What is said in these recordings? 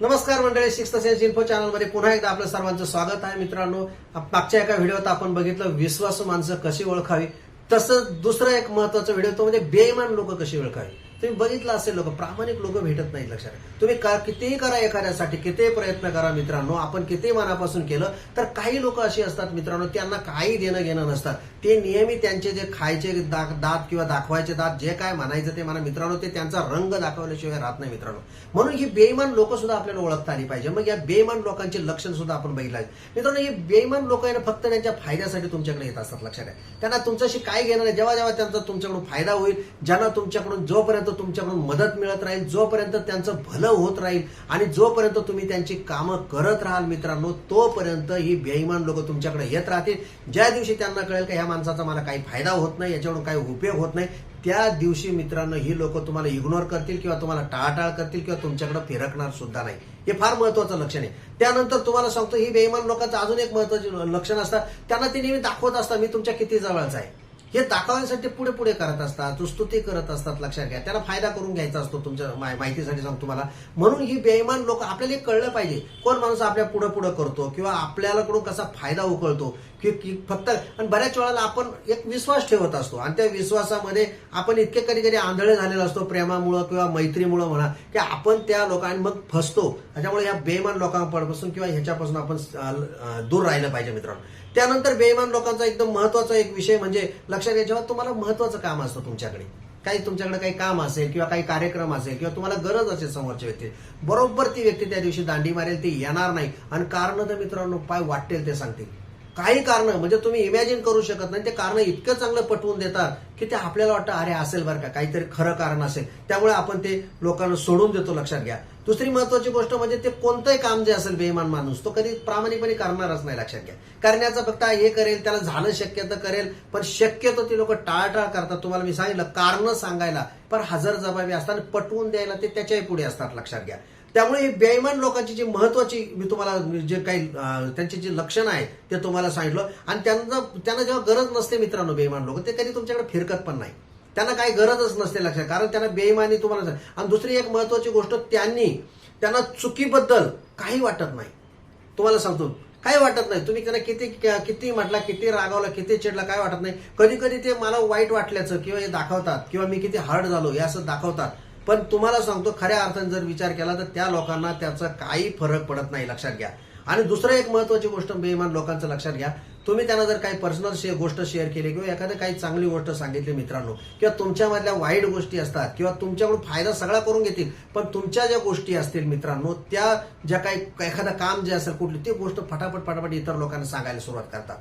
नमस्कार मंडळी six sense info चॅनलमध्ये पुन्हा एकदा आपलं सर्वांचं स्वागत आहे. मित्रांनो मागच्या एका व्हिडिओत आपण बघितलं विश्वासू माणसं कशी ओळखावी? तसंच दुसरा एक महत्त्वाचा व्हिडिओ तो म्हणजे बेईमान लोक कशी ओळखावी? तुम्ही बघितलं असेल लोक प्रामाणिक लोक भेटत नाहीत लक्षात. तुम्ही का- कितीही करा एखाद्यासाठी कितीही प्रयत्न करा मित्रांनो आपण किती मनापासून केलं तर काही लोक अशी असतात मित्रांनो त्यांना काही देणं घेणं नसतात. ते नेहमी त्यांचे जे खायचे दात किंवा दाखवायचे दात जे काय म्हणायचं ते म्हणा मित्रांनो ते त्यांचा रंग दाखवल्याशिवाय राहत नाही मित्रांनो. म्हणून ही बेमान लोक सुद्धा आपल्याला ओळखता आली पाहिजे. मग या बेमान लोकांचे लक्षण सुद्धा आपण बघितलं आहे. मित्रांनो ही बेईमान लोक आहे ना फक्त त्यांच्या फायद्यासाठी तुमच्याकडे येत असतात लक्षात आहे. त्यांना तुमच्याशी काय घेणार नाही. जेव्हा जेव्हा त्यांचा तुमच्याकडून फायदा होईल ज्यांना तुमच्याकडून जोपर्यंत तुमच्याकडून मदत मिळत राहील जोपर्यंत त्यांचं भलं होत राहील आणि जोपर्यंत तुम्ही त्यांची कामं करत राहाल मित्रांनो तोपर्यंत ही बेईमान लोक तुमच्याकडे येत राहतील. ज्या दिवशी त्यांना कळेल का ह्या माणसाचा मला काही फायदा होत नाही याच्याकडून काही उपयोग होत नाही त्या दिवशी मित्रांनो ही लोक तुम्हाला इग्नोर करतील किंवा तुम्हाला टाळाटाळ करतील किंवा तुमच्याकडे फिरकणार सुद्धा नाही. हे फार महत्वाचं लक्षण आहे. त्यानंतर तुम्हाला सांगतो ही बेईमान लोकांचं अजून एक महत्त्वाचे लक्षण असतं. त्यांना ते नेहमी दाखवत असतात मी तुमच्या किती जवळच आहे. हे दाखवण्यासाठी पुढे पुढे करत असतात स्तुती करत असतात लक्षात घ्या. त्याला फायदा करून घ्यायचा असतो तुमच्या माहितीसाठी सांगतो तुम्हाला. म्हणून ही बेईमान लोक आपल्याला हे कळलं पाहिजे. कोण माणूस आपल्या पुढे पुढे करतो किंवा आपल्याला कडून कसा फायदा उकळतो की फक्त आणि बऱ्याच वेळाला आपण एक विश्वास ठेवत असतो. आणि त्या विश्वासामध्ये आपण इतके कधी कधी आंधळे झालेलो असतो प्रेमामुळं किंवा मैत्रीमुळं म्हणा की आपण त्या लोकांनी मग फसतो. त्याच्यामुळे या बेईमान लोकांपासून किंवा ह्याच्यापासून आपण दूर राहिलं पाहिजे मित्रांनो. त्यानंतर बेईमान लोकांचा एकदम महत्त्वाचा एक विषय म्हणजे लक्षात घ्या जेव्हा तुम्हाला महत्वाचं काम असतं तुमच्याकडे काही तुमच्याकडे काही काम असेल किंवा काही कार्यक्रम असेल किंवा तुम्हाला गरज असेल समोरच्या व्यक्ती बरोबर ती व्यक्ती त्या दिवशी दांडी मारेल ती येणार नाही. आणि कारण तर मित्रांनो पाय वाटेल ते सांगतील. काही कारण म्हणजे तुम्ही इमॅजिन करू शकत नाही ते कारण इतकं चांगलं पटवून देतात की ते आपल्याला वाटतं अरे असेल बरं का काहीतरी खरं कारण असेल. त्यामुळे आपण ते लोकांना सोडून देतो लक्षात घ्या. दुसरी महत्वाची गोष्ट म्हणजे ते कोणतंही काम जे असेल बेईमान माणूस तो कधी प्रामाणिकपणे करणारच नाही लक्षात घ्या. करण्याचा फक्त हे करेल त्याला झालं शक्य तर करेल पण शक्यतो ती लोक टाळटाळ करतात. तुम्हाला मी सांगितलं कारण सांगायला पण हजर जबाबी असतात पटवून द्यायला ते त्याच्याही पुढे असतात लक्षात घ्या. त्यामुळे बेईमान लोकांची जी महत्वाची मी तुम्हाला जे काही त्यांचे त्यांची जी लक्षणं आहे ते तुम्हाला सांगितलं. आणि त्यांना त्यांना जेव्हा गरज नसते मित्रांनो बेईमान लोक ते कधी तुमच्याकडे फिरकत पण नाही. त्यांना काही गरजच नसते लक्षात कारण त्यांना बेईमानी तुम्हाला आणि दुसरी एक महत्वाची गोष्ट त्यांनी त्यांना चुकीबद्दल काही वाटत नाही. तुम्हाला सांगतो काही वाटत नाही. तुम्ही त्यांना किती किती म्हटला किती रागावला किती चिडला काय वाटत नाही. कधी कधी ते मला वाईट वाटल्याचं किंवा हे दाखवतात किंवा मी किती हार्ड झालो हे असं दाखवतात. पण तुम्हाला सांगतो खऱ्या अर्थाने जर विचार केला तर त्या लोकांना त्याचा काही फरक पडत नाही लक्षात घ्या. आणि दुसरं एक महत्वाची गोष्ट बेईमान लोकांचं लक्षात घ्या. तुम्ही त्यांना जर काही पर्सनल शे गोष्ट शेअर केली किंवा एखादं काही चांगली गोष्ट सांगितली मित्रांनो किंवा तुमच्यामधल्या वाईट गोष्टी असतात किंवा तुमच्याकडून फायदा सगळा करून घेतील पण तुमच्या ज्या गोष्टी असतील मित्रांनो त्या ज्या काही एखादं काम जे असेल कुठली ती गोष्ट फटाफट फटाफट इतर लोकांना सांगायला सुरुवात करतात.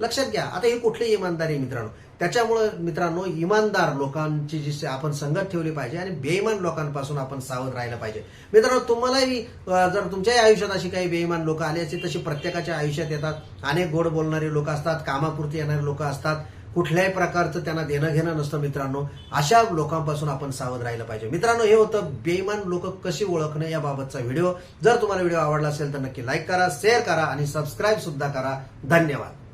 लक्षात घ्या. आता ही कुठली इमानदारी आहे मित्रांनो? त्याच्यामुळे मित्रांनो इमानदार लोकांची जी आपण संगत ठेवली पाहिजे आणि बेईमान लोकांपासून आपण सावध राहिलं पाहिजे. मित्रांनो तुम्हालाही जर तुमच्याही आयुष्यात अशी काही बेईमान लोक आली असतील तशी प्रत्येकाच्या आयुष्यात येतात. अनेक गोड बोलणारे लोक असतात कामापुरती येणारे लोक असतात. कुठल्याही प्रकारचं त्यांना देणं घेणं नसतं मित्रांनो. अशा लोकांपासून आपण सावध राहिलं पाहिजे. मित्रांनो हे होतं बेईमान लोक कशी ओळखणं याबाबतचा व्हिडिओ. जर तुम्हाला व्हिडिओ आवडला असेल तर नक्की लाईक करा शेअर करा आणि सबस्क्राईब सुद्धा करा. धन्यवाद.